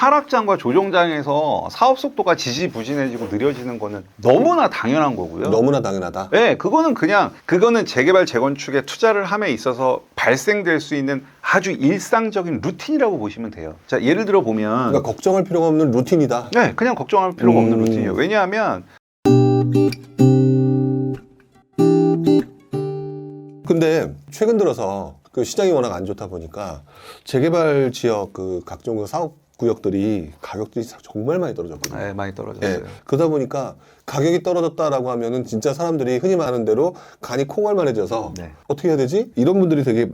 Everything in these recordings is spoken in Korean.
하락장과 조정장에서 사업 속도가 지지부진해지고 느려지는 거는 너무나 당연한 거고요. 너무나 당연하다. 네, 그거는 그냥 그거는 재개발 재건축에 투자를 함에 있어서 발생될 수 있는 아주 일상적인 루틴이라고 보시면 돼요. 자, 예를 들어 보면 그러니까 걱정할 필요가 없는 루틴이다. 네, 그냥 걱정할 필요가 없는 음. 루틴이에요. 왜냐하면 근데 최근 들어서 그 시장이 워낙 안 좋다 보니까 재개발 지역 그 각종 그 사업 구역들이 가격들이 정말 많이 떨어졌거든요. 네, 많이 떨어졌어요. 예. 그러다 보니까 가격이 떨어졌다라고 하면은 진짜 사람들이 흔히 말하는 대로 간이 콩알만해져서 네. 어떻게 해야 되지? 이런 분들이 되게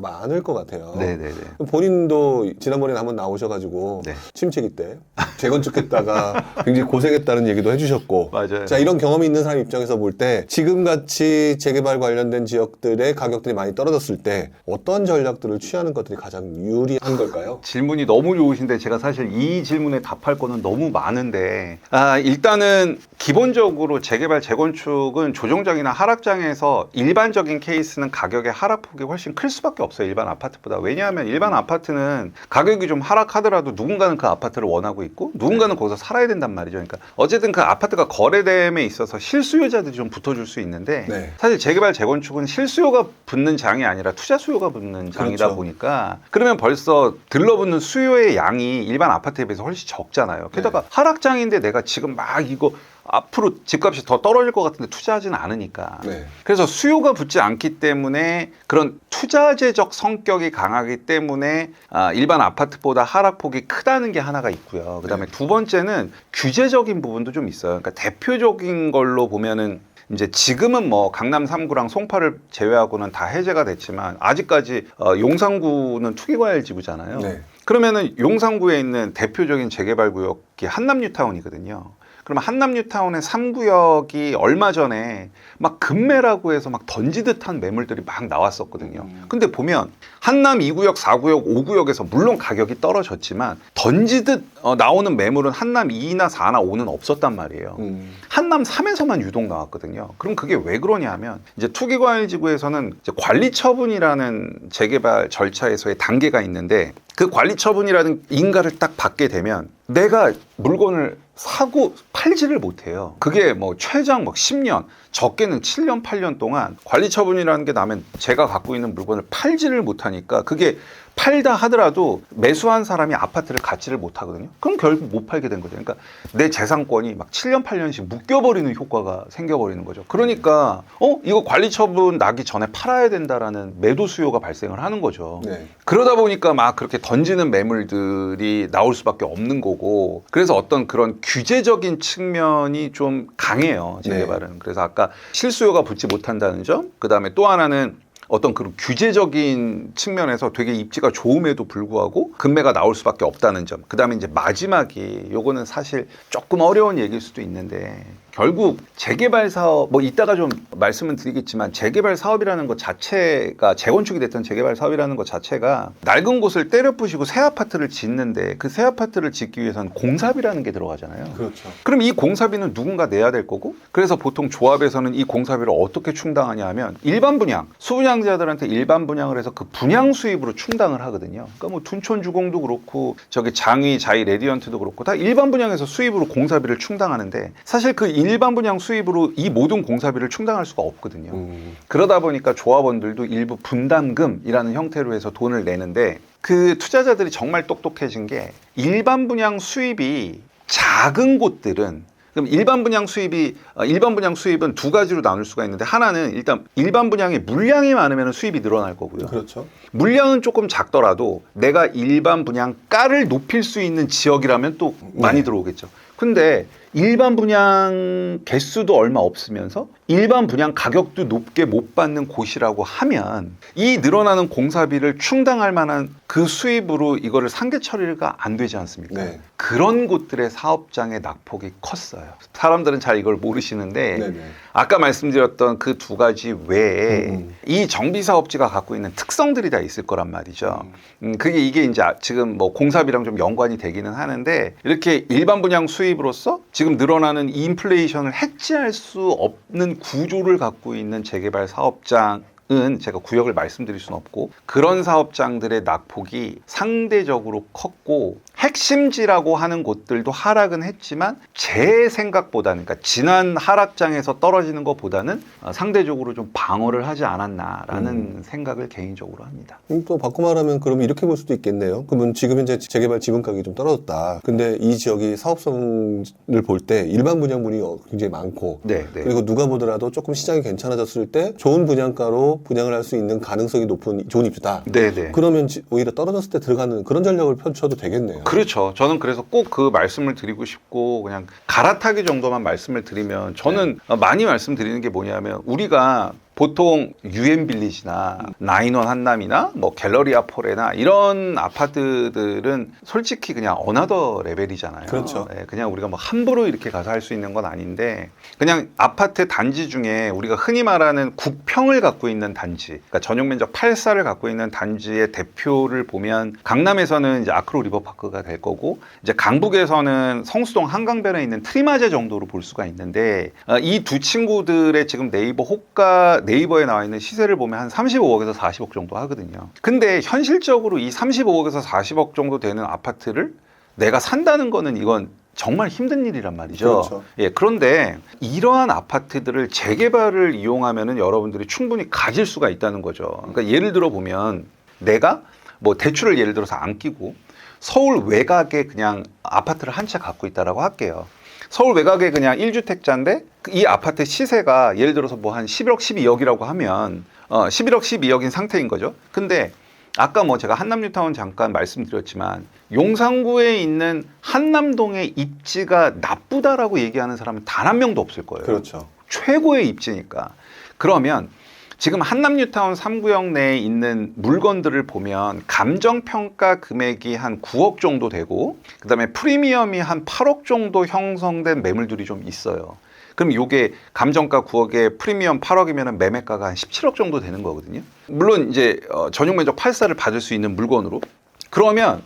많을 것 같아요. 네, 네, 네. 본인도 지난번에 한번 나오셔가지고 네. 침체기 때 재건축했다가 굉장히 고생했다는 얘기도 해주셨고 맞아요. 자 이런 경험이 있는 사람 입장에서 볼 때 지금 같이 재개발 관련된 지역들의 가격들이 많이 떨어졌을 때 어떤 전략들을 취하는 것들이 가장 유리한 걸까요? 질문이 너무 좋으신데 제가 사실 이 질문에 답할 거는 너무 많은데 아 일단은 기본적으로 재개발 재건축은 조정장이나 하락장에서 일반적인 케이스는 가격의 하락폭이 훨씬 클 수밖에 없 어요 일반 아파트보다 왜냐하면 일반 아파트는 가격이 좀 하락하더라도 누군가는 그 아파트를 원하고 있고 누군가는 거기서 살아야 된단 말이죠 그러니까 어쨌든 그 아파트가 거래됨에 있어서 실수요자들이 좀 붙어줄 수 있는데 네. 사실 재개발 재건축은 실수요가 붙는 장이 아니라 투자 수요가 붙는 장이다 그렇죠. 보니까 그러면 벌써 들러붙는 수요의 양이 일반 아파트에 비해서 훨씬 적잖아요. 게다가 네. 하락장인데 내가 지금 막 이거 앞으로 집값이 더 떨어질 것 같은데 투자하지는 않으니까. 네. 그래서 수요가 붙지 않기 때문에 그런 투자재적 성격이 강하기 때문에 아, 일반 아파트보다 하락폭이 크다는 게 하나가 있고요. 그다음에 네. 두 번째는 규제적인 부분도 좀 있어요. 그러니까 대표적인 걸로 보면은 이제 지금은 뭐 강남 3구랑 송파를 제외하고는 다 해제가 됐지만 아직까지 어, 용산구는 투기과열 지구잖아요. 네. 그러면은 용산구에 있는 대표적인 재개발 구역이 한남뉴타운이거든요. 그러면 한남뉴타운의 3구역이 얼마 전에 막 급매라고 해서 막 던지듯한 매물들이 막 나왔었거든요. 음. 근데 보면 한남 2구역, 4구역, 5구역에서 물론 가격이 떨어졌지만 던지듯 어, 나오는 매물은 한남 2나 4나 5는 없었단 말이에요. 음. 한남 3에서만 유독 나왔거든요. 그럼 그게 왜 그러냐면 이제 투기과열지구에서는 이제 관리처분이라는 재개발 절차에서의 단계가 있는데 그 관리처분이라는 인가를 딱 받게 되면 내가 물건을 사고 팔지를 못해요. 그게 뭐 최장 막 10년, 적게는 7년, 8년 동안 관리 처분이라는 게 나면 제가 갖고 있는 물건을 팔지를 못하니까 그게 팔다 하더라도 매수한 사람이 아파트를 갖지를 못하거든요. 그럼 결국 못 팔게 된 거죠. 그러니까 내 재산권이 막 7년, 8년씩 묶여버리는 효과가 생겨버리는 거죠. 그러니까 어 이거 관리 처분 나기 전에 팔아야 된다라는 매도 수요가 발생을 하는 거죠. 네. 그러다 보니까 막 그렇게 던지는 매물들이 나올 수밖에 없는 거고 그래서 어떤 그런 규제적인 측면이 좀 강해요 재개발은 그래서 아까 실수요가 붙지 못한다는 점 그 다음에 또 하나는 어떤 그런 규제적인 측면에서 되게 입지가 좋음에도 불구하고 금매가 나올 수밖에 없다는 점. 그다음에 이제 마지막이 요거는 사실 조금 어려운 얘기일 수도 있는데 결국 재개발 사업 뭐 이따가 좀 말씀은 드리겠지만 재개발 사업이라는 것 자체가 재건축이 됐던 재개발 사업이라는 것 자체가 낡은 곳을 때려 부시고 새 아파트를 짓는데 그 새 아파트를 짓기 위해서는 공사비라는 게 들어가잖아요. 그렇죠. 그럼 이 공사비는 누군가 내야 될 거고 그래서 보통 조합에서는 이 공사비를 어떻게 충당하냐 하면 일반 분양 수분양 자들한테 일반 분양을 해서 그 분양 수입으로 충당을 하거든요 그러니까 뭐 둔촌 주공도 그렇고 저기 장위 자이 레디언트도 그렇고 다 일반 분양에서 수입으로 공사비를 충당하는데 사실 그 일반 분양 수입으로 이 모든 공사비를 충당할 수가 없거든요 음. 그러다 보니까 조합원들도 일부 분담금이라는 형태로 해서 돈을 내는데 그 투자자들이 정말 똑똑해진 게 일반 분양 수입이 작은 곳들은 그럼 일반 분양 수입이 어, 일반 분양 수입은 두 가지로 나눌 수가 있는데 하나는 일단 일반 분양의 물량이 많으면 수입이 늘어날 거고요. 그렇죠. 물량은 조금 작더라도 내가 일반 분양가를 높일 수 있는 지역이라면 또 많이 네. 들어오겠죠. 근데 일반 분양 개수도 얼마 없으면서 일반 분양 가격도 높게 못 받는 곳이라고 하면 이 늘어나는 공사비를 충당할 만한 그 수입으로 이거를 상계 처리가 안 되지 않습니까? 네. 그런 곳들의 사업장의 낙폭이 컸어요. 사람들은 잘 이걸 모르시는데 네네. 아까 말씀드렸던 그 두 가지 외에 음. 이 정비 사업지가 갖고 있는 특성들이 다 있을 거란 말이죠. 음, 그게 이게 이제 아- 지금 뭐 공사비랑 좀 연관이 되기는 하는데 이렇게 일반 분양 수입으로서 지금 늘어나는 이 인플레이션을 해지할 수 없는 구조를 갖고 있는 재개발 사업장 제가 구역을 말씀드릴 수는 없고 그런 사업장들의 낙폭이 상대적으로 컸고 핵심지라고 하는 곳들도 하락은 했지만 제 생각보다는 그러니까 지난 하락장에서 떨어지는 것보다는 어, 상대적으로 좀 방어를 하지 않았나라는 생각을 개인적으로 합니다. 음, 또 바꿔 말하면 그러면 이렇게 볼 수도 있겠네요. 그러면 지금 현재 재개발 지분 가격이 좀 떨어졌다. 근데 이 지역이 사업성을 볼 때 일반 분양 분이 어, 굉장히 많고 네, 네. 그리고 누가 보더라도 조금 시장이 괜찮아졌을 때 좋은 분양가로 분양을 할 수 있는 가능성이 높은 좋은 입주다. 네, 네. 그러면 지- 오히려 떨어졌을 때 들어가는 그런 전략을 펼쳐도 되겠네요. 그렇죠. 저는 그래서 꼭 그 말씀을 드리고 싶고 그냥 갈아타기 정도만 말씀을 드리면 저는 어, 많이 말씀드리는 게 뭐냐면 우리가 보통 유엔 빌리지나 나인원 한남이나 뭐 갤러리아 폴레나 이런 아파트들은 솔직히 그냥 어나더 레벨이잖아요. 그렇죠. 예, 그냥 우리가 뭐 함부로 이렇게 가서 할 수 있는 건 아닌데 그냥 아파트 단지 중에 우리가 흔히 말하는 국평을 갖고 있는 단지, 그러니까 전용 면적 8사를 갖고 있는 단지의 대표를 보면 강남에서는 이제 아크로 리버파크가 될 거고 이제 강북에서는 성수동 한강변에 있는 트리마제 정도로 볼 수가 있는데 이 두 친구들의 지금 네이버 호가 네이버에 나와 있는 시세를 보면 한 35억에서 40억 정도 하거든요. 근데 현실적으로 이 35억에서 40억 정도 되는 아파트를 내가 산다는 거는 이건 정말 힘든 일이란 말이죠. 그렇죠. 예, 그런데 이러한 아파트들을 재개발을 이용하면은 여러분들이 충분히 가질 수가 있다는 거죠. 그러니까 예를 들어 보면 내가 뭐 대출을 예를 들어서 안 끼고 서울 외곽에 그냥 아파트를 한 채 갖고 있다라고 할게요. 서울 외곽에 그냥 1주택자인데 이 아파트 시세가 예를 들어서 뭐 한 11억, 12억이라고 하면 어, 11억, 12억인 상태인 거죠. 근데 아까 뭐 제가 한남뉴타운 잠깐 말씀드렸지만 용산구에 있는 한남동의 입지가 나쁘다라고 얘기하는 사람은 단 한 명도 없을 거예요. 그렇죠. 최고의 입지니까. 그러면 지금 한남뉴타운 3구역 내에 있는 물건들을 보면 감정평가 금액이 한 9억 정도 되고 그다음에 프리미엄이 한 8억 정도 형성된 매물들이 좀 있어요. 그럼 요게 감정가 9억에 프리미엄 8억이면 매매가가 한 17억 정도 되는 거거든요. 물론 이제 어, 전용 면적 8사를 받을 수 있는 물건으로 그러면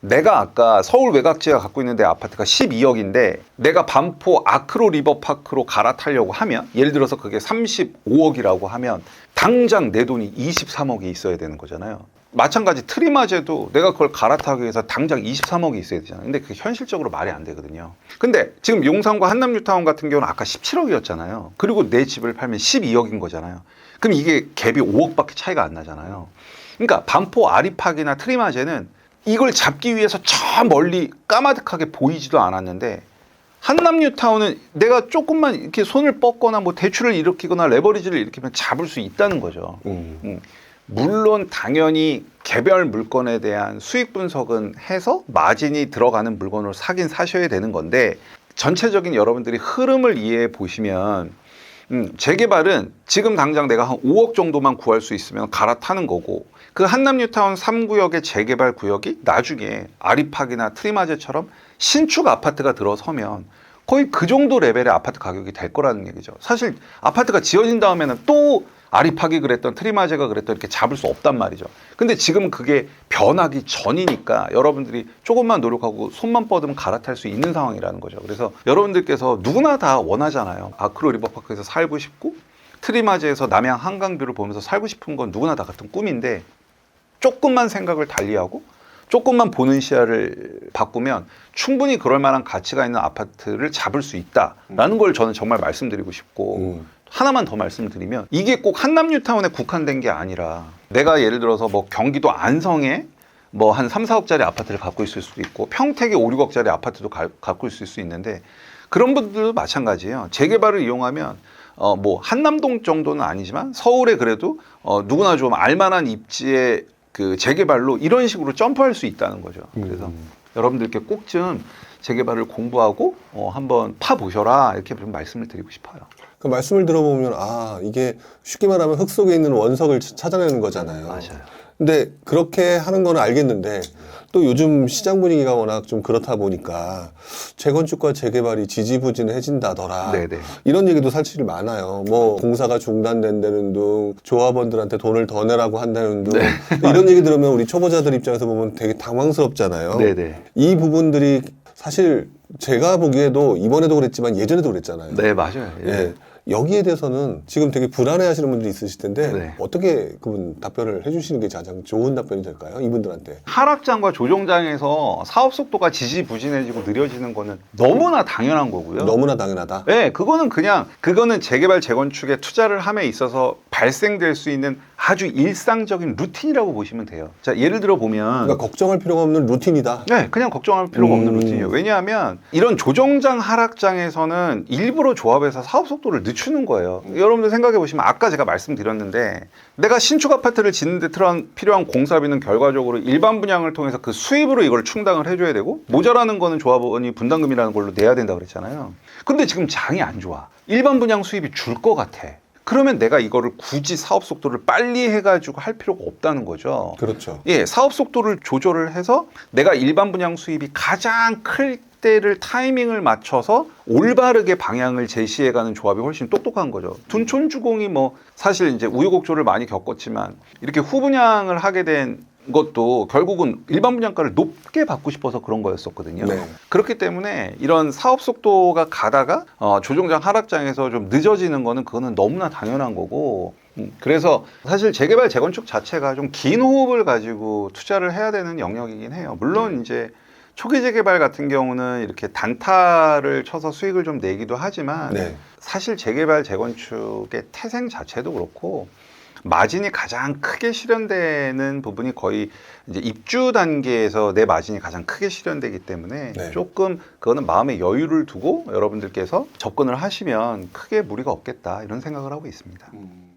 내가 아까 서울 외곽지가 갖고 있는 데 아파트가 12억인데 내가 반포 아크로 리버파크로 갈아타려고 하면 예를 들어서 그게 35억이라고 하면 당장 내 돈이 23억이 있어야 되는 거잖아요. 마찬가지 트리마제도 내가 그걸 갈아타기 위해서 당장 23억이 있어야 되잖아요. 근데 그게 현실적으로 말이 안 되거든요. 근데 지금 용산과 한남뉴타운 같은 경우는 아까 17억이었잖아요. 그리고 내 집을 팔면 12억인 거잖아요. 그럼 이게 갭이 5억밖에 차이가 안 나잖아요. 그러니까 반포 아리팍이나 트리마제는 이걸 잡기 위해서 저 멀리 까마득하게 보이지도 않았는데 한남뉴타운은 내가 조금만 이렇게 손을 뻗거나 뭐 대출을 일으키거나 레버리지를 일으키면 잡을 수 있다는 거죠. 음. 음. 물론 당연히 개별 물건에 대한 수익 분석은 해서 마진이 들어가는 물건으로 사긴 사셔야 되는 건데 전체적인 여러분들이 흐름을 이해해 보시면 음, 재개발은 지금 당장 내가 한 5억 정도만 구할 수 있으면 갈아타는 거고 그 한남뉴타운 3구역의 재개발 구역이 나중에 아리팍이나 트리마제처럼 신축 아파트가 들어서면 거의 그 정도 레벨의 아파트 가격이 될 거라는 얘기죠. 사실 아파트가 지어진 다음에는 또 아리팍이 그랬던 트리마제가 그랬던 이렇게 잡을 수 없단 말이죠. 근데 지금 그게 변하기 전이니까 여러분들이 조금만 노력하고 손만 뻗으면 갈아탈 수 있는 상황이라는 거죠. 그래서 여러분들께서 누구나 다 원하잖아요. 아크로 리버파크에서 살고 싶고 트리마제에서 남양 한강뷰를 보면서 살고 싶은 건 누구나 다 같은 꿈인데 조금만 생각을 달리하고 조금만 보는 시야를 바꾸면 충분히 그럴 만한 가치가 있는 아파트를 잡을 수 있다라는 걸 저는 정말 말씀드리고 싶고 음. 하나만 더 말씀드리면 이게 꼭 한남뉴타운에 국한된 게 아니라 내가 예를 들어서 뭐 경기도 안성에 뭐 한 3, 4억짜리 아파트를 갖고 있을 수도 있고 평택에 5, 6억짜리 아파트도 가- 갖고 있을 수 있는데 그런 분들도 마찬가지예요. 재개발을 이용하면 어 뭐 한남동 정도는 아니지만 서울에 그래도 어 누구나 좀 알만한 입지의 그 재개발로 이런 식으로 점프할 수 있다는 거죠. 그래서 음. 여러분들께 꼭 좀 재개발을 공부하고 어 한번 파 보셔라 이렇게 좀 말씀을 드리고 싶어요. 그 말씀을 들어보면 아 이게 쉽게 말하면 흙 속에 있는 원석을 찾아내는 거잖아요. 맞아요. 근데 그렇게 하는 건 알겠는데 또 요즘 시장 분위기가 워낙 좀 그렇다 보니까 재건축과 재개발이 지지부진해진다더라. 네네. 이런 얘기도 사실 많아요. 뭐 공사가 중단된다는 둥, 조합원들한테 돈을 더 내라고 한다는 둥. 이런 얘기 들으면 우리 초보자들 입장에서 보면 되게 당황스럽잖아요. 네네. 이 부분들이 사실 제가 보기에도 이번에도 그랬지만 예전에도 그랬잖아요. 네 맞아요. 예. 예. 여기에 대해서는 지금 되게 불안해하시는 분들이 있으실 텐데 네. 어떻게 그분 답변을 해주시는 게 가장 좋은 답변이 될까요? 이분들한테. 하락장과 조종장에서 사업 속도가 지지부진해지고 느려지는 거는 너무나 당연한 거고요. 너무나 당연하다. 네, 그거는 그냥 그거는 재개발 재건축에 투자를 함에 있어서 발생될 수 있는 아주 일상적인 루틴이라고 보시면 돼요. 자, 예를 들어 보면 그러니까 걱정할 필요가 없는 루틴이다. 네, 그냥 걱정할 필요가 없는 음. 루틴이에요. 왜냐하면 이런 조정장 하락장에서는 일부러 조합에서 사업 속도를 늦추는 거예요. 여러분들 생각해 보시면 아까 제가 말씀드렸는데 내가 신축 아파트를 짓는데 필요한, 공사비는 결과적으로 일반 분양을 통해서 그 수입으로 이걸 충당을 해줘야 되고 모자라는 거는 조합원이 분담금이라는 걸로 내야 된다 그랬잖아요. 근데 지금 장이 안 좋아. 일반 분양 수입이 줄 것 같아. 그러면 내가 이거를 굳이 사업 속도를 빨리 해가지고 할 필요가 없다는 거죠. 그렇죠. 예, 사업 속도를 조절을 해서 내가 일반 분양 수입이 가장 클 때를 타이밍을 맞춰서 올바르게 방향을 제시해가는 조합이 훨씬 똑똑한 거죠. 둔촌주공이 뭐 사실 이제 우여곡절을 많이 겪었지만 이렇게 후분양을 하게 된 것도 결국은 일반 분양가를 높게 받고 싶어서 그런 거였었거든요. 네. 그렇기 때문에 이런 사업 속도가 가다가 어, 조종장 하락장에서 좀 늦어지는 거는 그거는 너무나 당연한 거고 음, 그래서 사실 재개발 재건축 자체가 좀 긴 호흡을 가지고 투자를 해야 되는 영역이긴 해요. 물론 이제 초기 재개발 같은 경우는 이렇게 단타를 쳐서 수익을 좀 내기도 하지만 네. 사실 재개발 재건축의 태생 자체도 그렇고 마진이 가장 크게 실현되는 부분이 거의 이제 입주 단계에서 내 마진이 가장 크게 실현되기 때문에 네. 조금 그거는 마음의 여유를 두고 여러분들께서 접근을 하시면 크게 무리가 없겠다 이런 생각을 하고 있습니다. 음.